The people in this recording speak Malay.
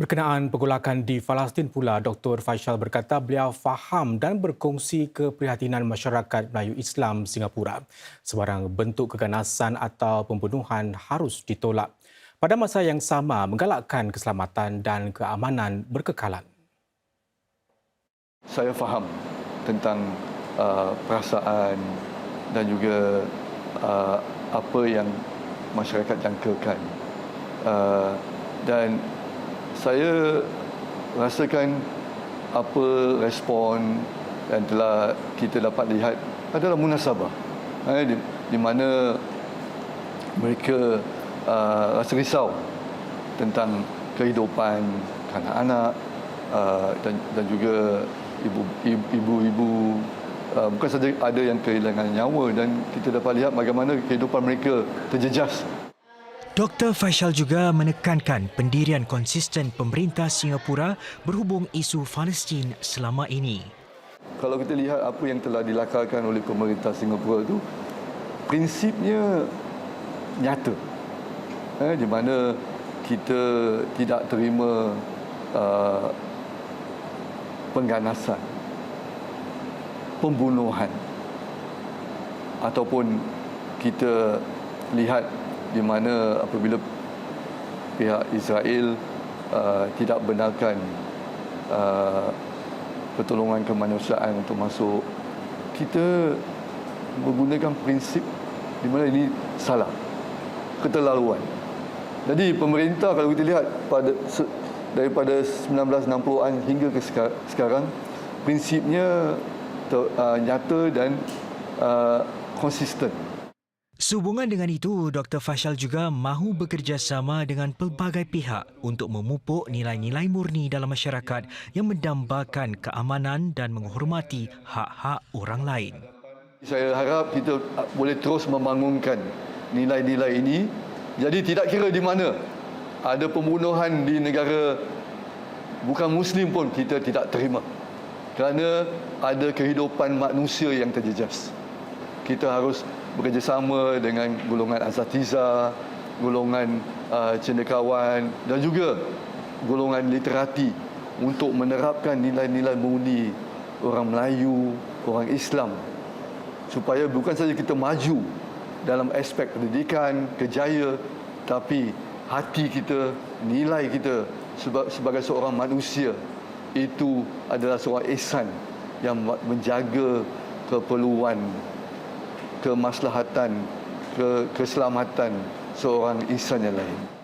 Berkenaan pergolakan di Palestin pula, Dr. Faisal berkata beliau faham dan berkongsi keprihatinan masyarakat Melayu Islam Singapura. Sebarang bentuk keganasan atau pembunuhan harus ditolak. Pada masa yang sama, menggalakkan keselamatan dan keamanan berkekalan. Saya faham tentang uh, perasaan dan juga uh, apa yang masyarakat jangkakan. Uh, dan saya rasakan apa respon yang telah kita dapat lihat adalah munasabah. Eh, di, di mana mereka uh, rasa risau tentang kehidupan anak-anak uh, dan, dan juga ibu-ibu uh, bukan saja ada yang kehilangan nyawa dan kita dapat lihat bagaimana kehidupan mereka terjejas Dr. Faisal juga menekankan pendirian konsisten pemerintah Singapura berhubung isu Palestin selama ini. Kalau kita lihat apa yang telah dilakarkan oleh pemerintah Singapura itu, prinsipnya nyata. Eh, di mana kita tidak terima uh, pengganasan, pembunuhan ataupun kita lihat di mana apabila pihak Israel uh, tidak benarkan uh, pertolongan kemanusiaan untuk masuk kita menggunakan prinsip di mana ini salah keterlaluan. Jadi pemerintah kalau kita lihat pada daripada 1960-an hingga ke sekarang prinsipnya ter, uh, nyata dan uh, konsisten Sehubungan dengan itu, Dr. Fashal juga mahu bekerjasama dengan pelbagai pihak untuk memupuk nilai-nilai murni dalam masyarakat yang mendambakan keamanan dan menghormati hak-hak orang lain. Saya harap kita boleh terus membangunkan nilai-nilai ini. Jadi tidak kira di mana ada pembunuhan di negara bukan Muslim pun kita tidak terima. Kerana ada kehidupan manusia yang terjejas. Kita harus bekerjasama dengan golongan asatiza, golongan uh, cendekiawan dan juga golongan literati untuk menerapkan nilai-nilai murni orang Melayu, orang Islam. Supaya bukan saja kita maju dalam aspek pendidikan, kejaya tapi hati kita, nilai kita sebagai seorang manusia itu adalah seorang ihsan yang menjaga keperluan kemaslahatan, ke keselamatan seorang insan yang lain.